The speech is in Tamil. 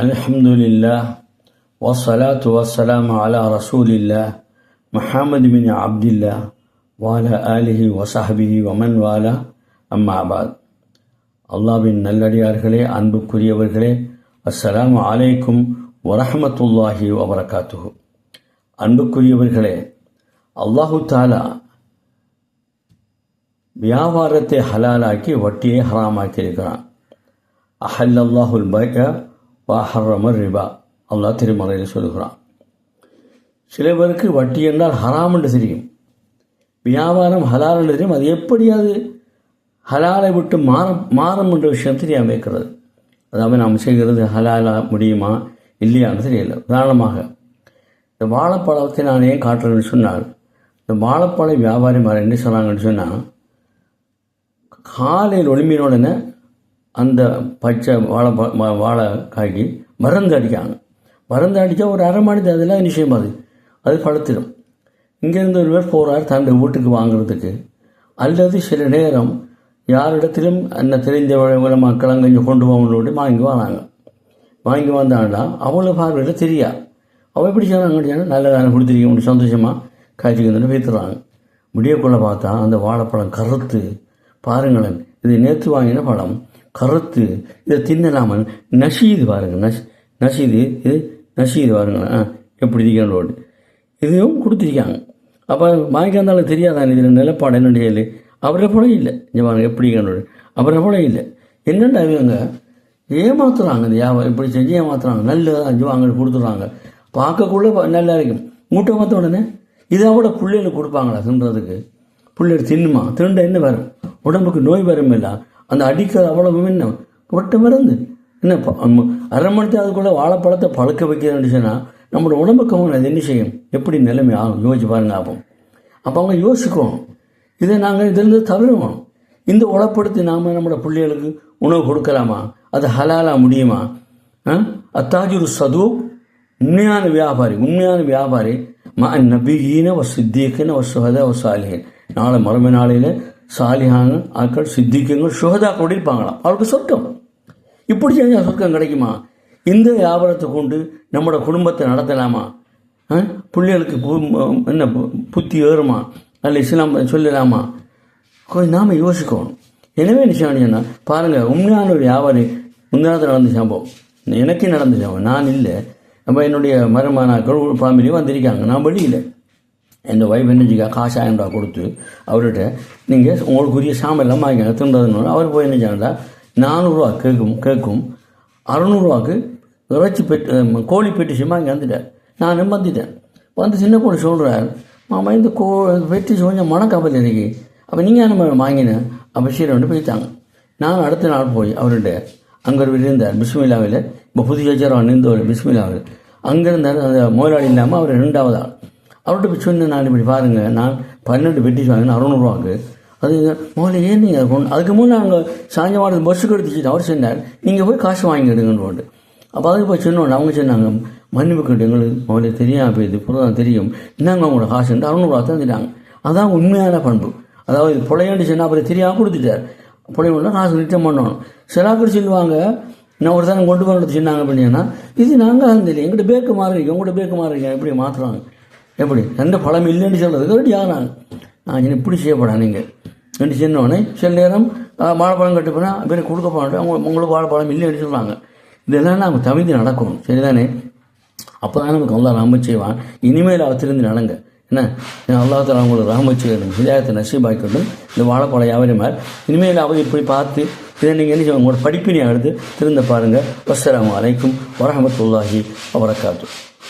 الحمد لله والصلاة والسلام على رسول الله محمد بن عبد الله وعلى آله وصحبه ومن والاه أما بعد அல்லாவின் நல்லடியார்களே அன்புக்குரியவர்களே அஸ்ஸலாமு அலைக்கும் வரஹமத்துல்லாஹி வபரகாத்துஹு அன்புக்குரியவர்களே அல்லாஹு தாலா வியாபாரத்தை ஹலாலாக்கி வட்டியை ஹராமாக்கி இருக்கிறான் அஹல்லல்லாஹுல் பைக வாஹர்ரமர் ரிபா. அல்லாஹ் திருமறையில் சொல்கிறான் சில பேருக்கு வட்டி என்றால் ஹராம் என்று தெரியும். வியாபாரம் ஹலால் என்று தெரியும். அது எப்படி அது ஹலாலை விட்டு மாற மாறும் என்ற விஷயம் தெரியாமல் இருக்கிறது. அதாவது நாம் செய்கிறது ஹலாலா முடியுமா இல்லையான்னு தெரியல. உதாரணமாக இந்த வாழைப்பழத்தை நான் ஏன் காட்டுறேன்னு சொன்னால் இந்த வாழைப்பழ வியாபாரிமார் என்ன சொன்னாங்கன்னு சொன்னால் காலையில் ஒளிமையினோடனே அந்த பச்சை வாழை வாழைக்காய்க்கு மருந்து அடிக்காங்க மருந்து அடித்தா ஒரு அரை மணி அதெல்லாம் நிச்சயம் அது. அது பழுத்திடும். இங்கேருந்து ஒருவர் போகிறார் தன்னுடைய வீட்டுக்கு வாங்குறதுக்கு. அல்லது சில நேரம் யாரிடத்திலும் என்ன தெரிஞ்ச மக்கள் அங்கே கொண்டு போகணுன்னு வாங்கி வராங்க. வாங்கி வந்தாண்டா அவ்வளோ பார்வையில் தெரியா. அவள் எப்படி சொன்னாங்க நல்லதான கொடுத்துருக்கீங்க சந்தோஷமாக காய்ச்சிக்கு வைத்துறாங்க. முடியக்குள்ளே பார்த்தா அந்த வாழைப்பழம் கருத்து பாருங்களேன் இது நேற்று வாங்கின பழம். கருத்து இதை தின்னலாமல் நசீது பாருங்க நஷ் நசீது இது நசீது பாருங்களேன் ஆ எப்படி இருக்கிறோடு இதையும் கொடுத்துருக்காங்க. அப்போ மாய்க்காந்தாலும் தெரியாதான் இதில் நிலப்பாடு என்னுடைய அவரை போல இல்லை. இங்கே எப்படி இருக்கிறோடு அவரை போல இல்லை. என்னென்ன இவங்க ஏமாத்துறாங்க இந்த வியாபாரம். இப்படி செஞ்சு ஏமாத்துறாங்க. நல்லதான் அஞ்சு வாங்க கொடுத்துட்றாங்க. பார்க்கக்குள்ள நல்லா இருக்கும் மூட்டை பார்த்த உடனே இதை விட பிள்ளைகளுக்கு கொடுப்பாங்களா தின்றதுக்கு? பிள்ளைகள் தின்னுமா? திண்ட என்ன வரும்? உடம்புக்கு நோய் வரும் இல்லை. அந்த அடிக்கிற அவ்வளவு என்ன? ஒட்ட மருந்து. என்ன அரை மணி அதுக்குள்ளே வாழைப்பழத்தை பழக்க வைக்கிறேன்னு சொன்னால் நம்மளோட உடம்புக்கு அவங்க அது என்ன செய்யும்? எப்படி நிலைமை ஆகும்? யோசிச்சு பாருங்க அப்போ. அப்போ அவங்க யோசிக்கணும் இதை நாங்கள் இதிலிருந்து தவிருவோம் இந்த உளப்படுத்தி நாம் நம்மளோட பிள்ளைகளுக்கு உணவு கொடுக்கலாமா? அது ஹலாலா முடியுமா? அத்தாஜுரு சது உண்மையான வியாபாரி உண்மையான வியாபாரி மா நபிகீன வ சித்திகன வ சுகத வ சாலிகன் நாளை மறுமை நாளையில் சாலிஹான ஆட்கள் சித்திக்கங்கள் சுகதா கூட இருப்பாங்களாம் அவருக்கு சொர்க்கம் இப்படி செஞ்சால் சொர்க்கம் கிடைக்குமா இந்த வியாபாரத்தை கொண்டு நம்மளோட குடும்பத்தை நடத்தலாமா பிள்ளைகளுக்கு என்ன புத்தி ஏறுமா அல்ல இஸ்லாம் சொல்லலாமா கொஞ்சம் நாம் யோசிக்கணும் எனவே என்ன நிச்சயம் பாருங்கள் உண்மையான ஒரு வியாபாரி முந்தானத்தில் நடந்த சம்பவம் எனக்கே நடந்த சம்பவம் நான் இல்லை நம்ம என்னுடைய மருமானாக்கள் ஃபேமிலியும் வந்திருக்காங்க நான் வெளியில் இந்த ஒய்ஃப் என்னச்சுக்கா காசு ஆயிரம் ரூபா கொடுத்து அவர்கிட்ட நீங்கள் உங்களுக்குரிய சாமெல்லாம் வாங்கிக்கங்க தின்றதுன்னு அவர் போய் என்ன செய்யண்டா நானூறுரூவா கேட்கும் கேட்கும் அறநூறுவாக்கு இறைச்சி பெட்டு கோழி பெட்டிஷன் இங்கே வந்துட்டேன் நானும் வந்துட்டேன் வந்து சின்ன பொண்ணு சொல்கிறார் மாமா இந்த கோ பெட்டி கொஞ்சம் மணக்காப்பல் எனக்கு அப்போ நீங்கள் என்ன வாங்கினேன் அப்போ சீரை வந்து போயிட்டாங்க நான் அடுத்த நாள் போய் அவர்கிட்ட அங்கே ஒரு இருந்தார் பிஸ்மிலாவில் இப்போ புதிய வச்சாரம் நின்றவர் பிஸ்மிலாவில் அங்கே இருந்தார் அந்த முதலாளி இல்லாமல் அவர் ரெண்டாவது ஆள் அவர்கிட்ட போய் சொன்னேன் நான் இப்படி பாருங்கள் நான் பன்னெண்டு பெட்டி வாங்கினேன் அறுநூறுவாக்கு. அது முதல்ல ஏன் நீங்கள் கொண்டு அதுக்கு முன்னே நாங்கள் சாயந்தரம் பஸ்ஸுக்கு எடுத்துச்சு அவர் சொன்னார் நீங்கள் போய் காசு வாங்கிடுங்கன்னு அப்போ அதுக்கு போய் சொன்னோம் அவங்க சொன்னாங்க மன்னிப்பு கட்டு எங்களுக்கு முதல்ல தெரியாமல் போயிது புறதான் தெரியும். என்னங்க அவங்களோட காசு. அறுநூறுவா தந்துட்டாங்க. அதான் உண்மையான பண்பு. அதாவது புழையாண்டு சொன்னால் அப்புறம் தெரியாமல் கொடுத்துட்டார். புழையோட காசு ரிட்டர்ன் பண்ணணும். சிலாக்கள் சொல்லுவாங்க நான் ஒரு தானே கொண்டு போகிறது சொன்னாங்க அப்படின்னா இது நாங்கள் தான் தெரியும் எங்கள்கிட்ட பேக்கு மாறுறீங்க உங்கள்கிட்ட பேக்கு மாறுறீங்க எப்படி மாற்றுறாங்க எப்படி? எந்த பழம் இல்லைன்னு சொல்கிறது ரெடி ஆகிறாங்க நான் இப்படி செய்யப்படா நீங்கள் ரெண்டு சின்னோடனே சில நேரம் வாழைப்பழம் கட்டு போனால் பேர் கொடுக்க போனாட்டு அவங்க உங்களுக்கு வாழைப்பழம் இல்லைன்னு சொல்லுவாங்க இதெல்லாம் நம்ம தவிர்த்து நடக்கணும். சரிதானே? அப்போ தான் நமக்கு அல்லா ராம செய்வான். இனிமேல் அவத்திலிருந்து திருந்து நடங்க. என்ன? அல்லாஹால அவங்களுக்கு ராம செய்யணும். ஹிதாயத்தை நசீபாக்கணும் இந்த வாழைப்பழம் வியாபாரிமார் இனிமேல் அவர் இப்படி பார்த்து இதை நீங்கள் என்ன செய்வாங்க உங்களோட படிப்பினை அடுத்து திருந்த பாருங்கள் வசலாம் வலைக்கும் வரமத்துல்லாஹி வரகாத்து